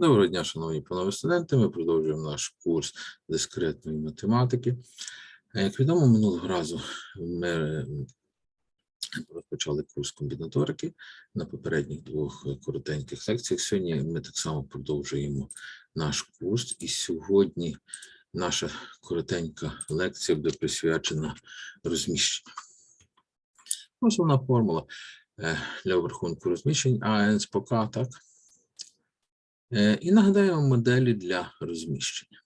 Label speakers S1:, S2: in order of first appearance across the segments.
S1: Доброго дня, шановні панове студенти. Ми продовжуємо наш курс дискретної математики. Е, Як відомо, минулого разу ми розпочали курс комбінаторики на попередніх двох коротеньких лекціях. Сьогодні ми так само продовжуємо наш курс, і сьогодні наша коротенька лекція буде присвячена розміщенню. Основна формула е, для обрахунку розміщень АН з ПК, так? Е, І нагадаємо моделі для розміщення.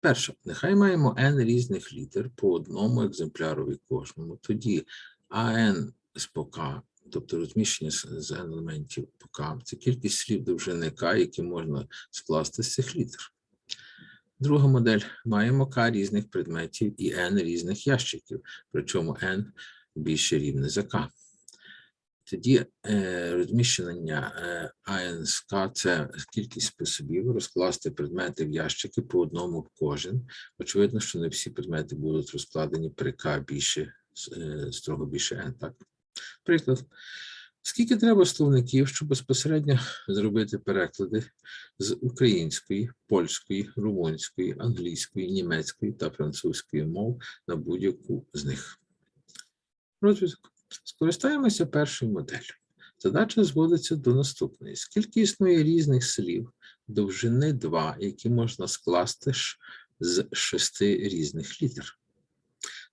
S1: Перше, нехай маємо n різних літер по одному екземплярові кожному. Тоді АН з ПК, тобто розміщення з елементів ПК, це кількість слів довжини К, які можна скласти з цих літер. Друга модель маємо К різних предметів і n різних ящиків, причому n більше рівне за К. Тоді е, розміщення е, АНСК – це кількість способів розкласти предмети в ящики по одному кожен. Очевидно, що не всі предмети будуть розкладені при К більше, е, строго більше N, так? Приклад. Скільки треба словників, щоб безпосередньо зробити переклади з української, польської, румунської, англійської, німецької та французької мов на будь-яку з них? Розв'язок. Скористаємося першою моделлю. Задача зводиться до наступної. Скільки існує різних слів довжини 2, які можна скласти з шести різних літер?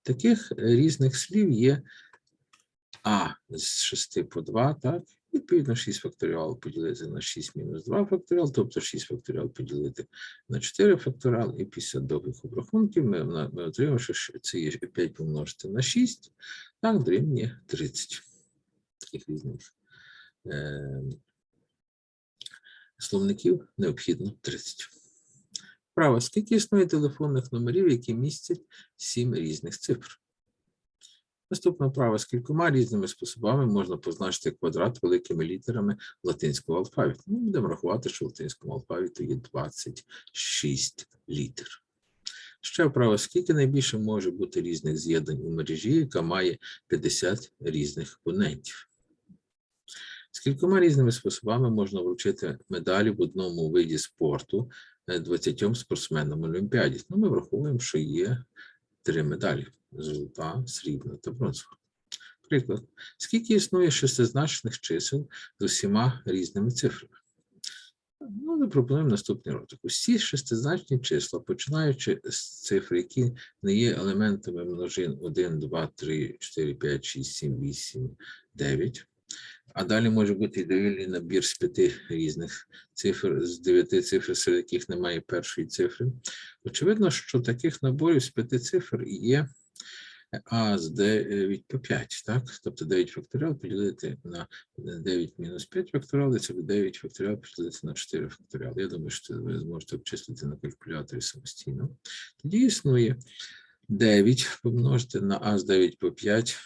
S1: Таких різних слів є А з 6 по 2, так? Відповідно, 6 факторіал поділити на 6 мінус 2 факторіал, тобто 6 факторіал поділити на 4 факторіал, і після довгих обрахунків ми, ми отримаємо, що це є 5 помножити на 6, так, дорівнює 30 таких різних е, словників необхідно 30. Право, скільки існує телефонних номерів, які містять 7 різних цифр? Наступне право, з кількома різними способами можна позначити квадрат великими літерами латинського алфавіту. Ми будемо рахувати, що в латинському алфавіті є 26 літер. Ще вправо, скільки найбільше може бути різних з'єднань у мережі, яка має 50 різних абонентів. З кількома різними способами можна вручити медалі в одному виді спорту е, 20 спортсменам Олімпіаді. Ну, ми враховуємо, що є три медалі: золота, срібна та бронзова. Приклад. Скільки існує шестизначних чисел з усіма різними цифрами? Ну, ми пропонуємо наступний розвиток. Усі шестизначні числа, починаючи з цифр, які не є елементами множин 1, 2, 3, 4, 5, 6, 7, 8, 9, а далі може бути довільний набір з п'яти різних цифр, з дев'яти цифр, серед яких немає першої цифри. Очевидно, що таких наборів з п'яти цифр є а з 9 по 5, так? Тобто 9 факторіал поділити на 9 мінус 5 факторіал, і це буде 9 факторіал поділити на 4 факторіал. Я думаю, що ви зможете обчислити на калькуляторі самостійно. Тоді існує 9 помножити на а з 9 по 5.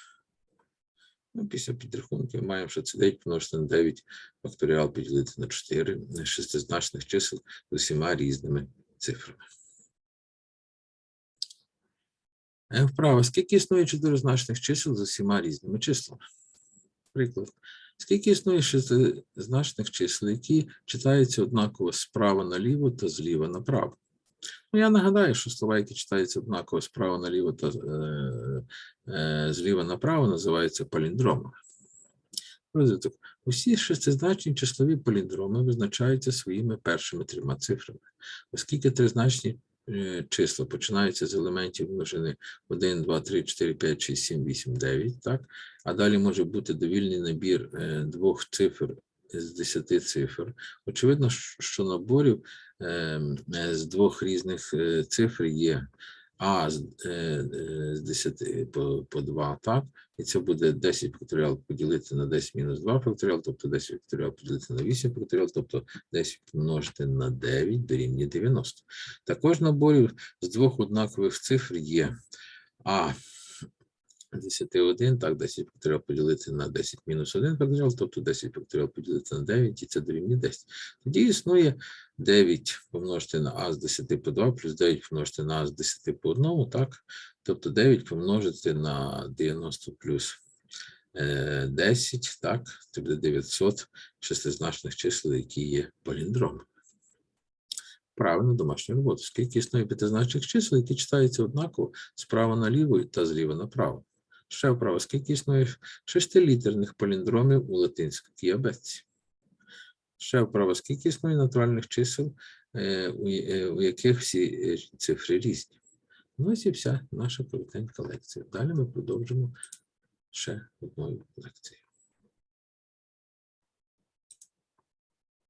S1: Ну, після підрахунків маємо, що це 9 помножити на 9 факторіал поділити на 4 шестизначних чисел з усіма різними цифрами. Е, Вправо. Скільки існує чотиризначних чисел з усіма різними числами? Приклад. Скільки існує шестизначних чисел, які читаються однаково справа наліво та зліва направо? Ну, я нагадаю, що слова, які читаються однаково справа наліво та е, е, зліва направо, називаються паліндромами. Розвиток. Усі шестизначні числові паліндроми визначаються своїми першими трьома цифрами, оскільки тризначні е, числа починаються з елементів множини 1, 2, 3, 4, 5, 6, 7, 8, 9, так? А далі може бути довільний набір е, двох цифр з 10 цифр. Очевидно, що наборів з двох різних е, цифр є А з, е, е, з 10 по, по 2, так? І це буде 10 факторіал поділити на 10 мінус 2 факторіал, тобто 10 факторіал поділити на 8 факторіал, тобто 10 помножити на 9 дорівнює 90. Також наборів з двох однакових цифр є А 10 1, так, 10 факторіал поділити на 10 мінус 1 факторіал, тобто 10 факторіал поділити на 9, і це дорівнює 10. Тоді існує 9 помножити на а з 10 по 2, плюс 9 помножити на а з 10 по 1, так? Тобто 9 помножити на 90 плюс е, 10, так, це буде 900 шестизначних чисел, які є паліндромами. Правильно, домашню роботу. Скільки існує п'ятизначних чисел, які читаються однаково справа наліво та зліва направо. Ще вправо, скільки існує шестилітерних паліндромів у латинській абетці. Ще вправо, скільки існує натуральних чисел, е, е, у яких всі е, цифри різні. Ну, ось і вся наша коротенька лекція. Далі ми продовжимо ще одною лекцією.